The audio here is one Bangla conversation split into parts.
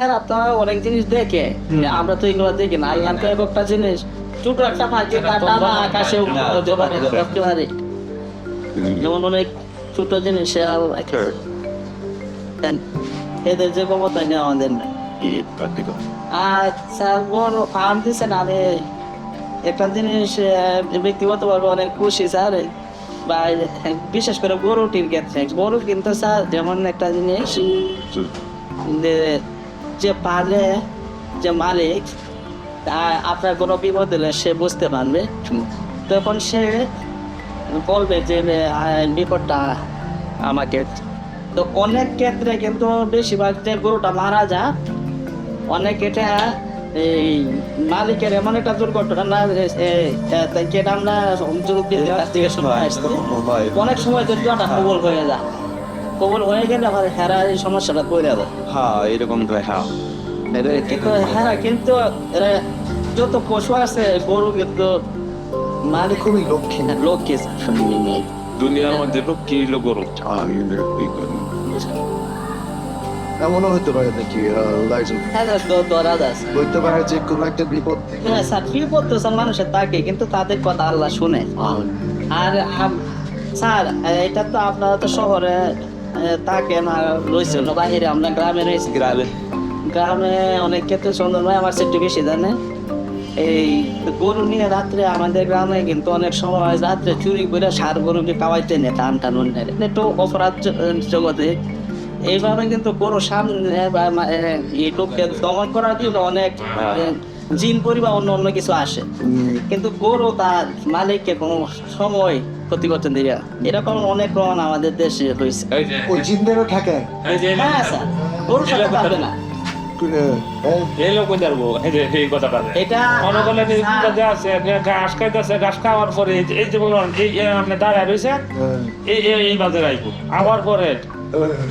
হ্যাঁ আপনারা অনেক জিনিস দেখে আমরা তো এগুলো দেখি না। এখানকার একটা জিনিস ছোট একটা ফাঁকি কাটা বা আকাশে উঠতে পারে উঠতে পারে যেমন অনেক ছোট জিনিস এদের যে ক্ষমতা নেই আমাদের নাই। আচ্ছা বড় ফার্ম দিচ্ছেন আমি একটা জিনিস ব্যক্তিগতভাবে অনেক খুশি স্যার। বা বিশেষ করে গরুটির ক্ষেত্রে। গরু কিন্তু স্যার যেমন একটা জিনিস যে যে পালে যে মালিক আপনার কোনো বিপদ হলে সে বুঝতে পারবে। তখন সে বলবে যে বিপদটা আমাকে তো অনেক ক্ষেত্রে কিন্তু বেশিরভাগ যে গরুটা মারা যায় অনেক এটা এই মালিকের এমন একটা দুর্ঘটনা না যে, আমরা অনেক সময় দুর্ঘটনা কবল হয়ে যায়। কবল হয়ে গেলে আবার হেরা এই সমস্যাটা করে দেয় হ্যাঁ এরকম তো হ্যাঁ। কিন্তু হ্যাঁ কিন্তু এরা যত পশু আছে গরু কিন্তু মালিক খুবই লক্ষ্মী লক্ষ্মী দুনিয়ার মধ্যে লোক কি লোক গরু এমনও হতে পারে নাকি লাইজন হ্যাঁ ধরা যাচ্ছে হইতে পারে যে কোনো একটা বিপদ হ্যাঁ স্যার বিপদ তো স্যার মানুষের থাকে কিন্তু তাদের কথা আল্লাহ শুনে। আর স্যার এটা তো আপনারা তো শহরে এ, থাকেন আর রয়েছেন বাইরে আমরা গ্রামে রয়েছি। গ্রামে। গ্রামে অনেক ক্ষেত্রে সুন্দর নয় আমার সেটু বেশি জানে। এই গরু নিয়ে রাত্রে আমাদের গ্রামে কিন্তু অনেক সময় রাত্রে চুরি করে সার গরুকে খাওয়াইতে নেই টান টান অন্যের একটু অপরাধ জগতে। এইভাবে কিন্তু গরু সামনে এই লোককে দমন করার জন্য অনেক জিন পরিবার অন্য অন্য কিছু আসে। কিন্তু গরু তার মালিককে কোনো সময় ক্ষতি করতে দিবে না। এরকম অনেক প্রমাণ আমাদের দেশে হয়েছে। এই ওই জিনদেরও থাকে। হ্যাঁ স্যার। গরুর সাথে পারবে না। এটা ঘাস খাইতেছে ঘাস খাওয়ার পরে এই যে- এই বলুন এই এই আপনি দাঁড়ায় রয়েছে এই এই এই বাজে রাখব আবার পরে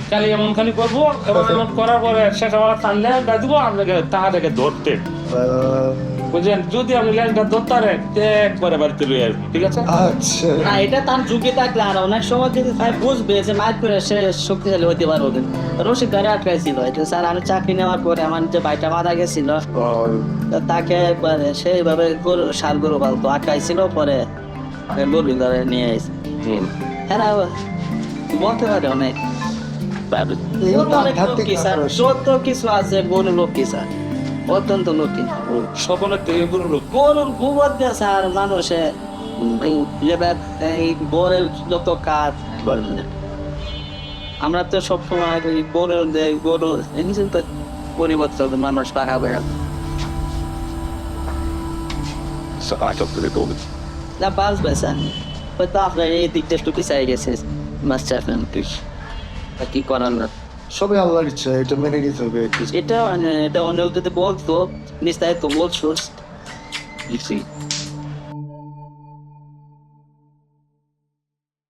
খালি এমন খালি করব এমন করার পরে শেষ আবার টানলে বাজবো আপনাকে তাহাদেরকে ধরতে। বুঝলেন? যদি আপনি ল্যান্ডটা ধরতে একবারে বাড়িতে লয়ে আসব ঠিক আছে? আচ্ছা। না এটা তার ঝুঁকি থাকলে আর অনেক সময় যদি তাই বুঝবে যে মার করে সে শক্তিশালী হতে পারবে রসিদ ধরে আটকাইছিল। এটা স্যার আমি চাকরি নেওয়ার পরে আমার যে ভাইটা মারা গেছিল তাকে একবারে সেইভাবে গরু সার গরু পালতো আটকাইছিল পরে গরু ধরে নিয়ে এসে হ্যাঁ বলতে পারে অনেক। যত কিছু আছে গরু লক্ষ্মী স্যার? অত্যন্ত লক্ষ্মী সকলের থেকে লোক। গরুর গোবর দিয়ে স্যার মানুষে এই যত কাজ আমরা তো সবসময় ওই গরুর যে গরু তো পরিবর্তন মানুষ পাকাবে। না বাঁচবে স্যার। হয়তো আপনার এই দিকটা একটু পিছিয়ে গেছে মাস্টার। কি করার না? সবই আল্লাহর ইচ্ছা এটা মেনে নিতে হবে এটা মানে এটা অন্য বলতো নিশ্চয় তো বলছো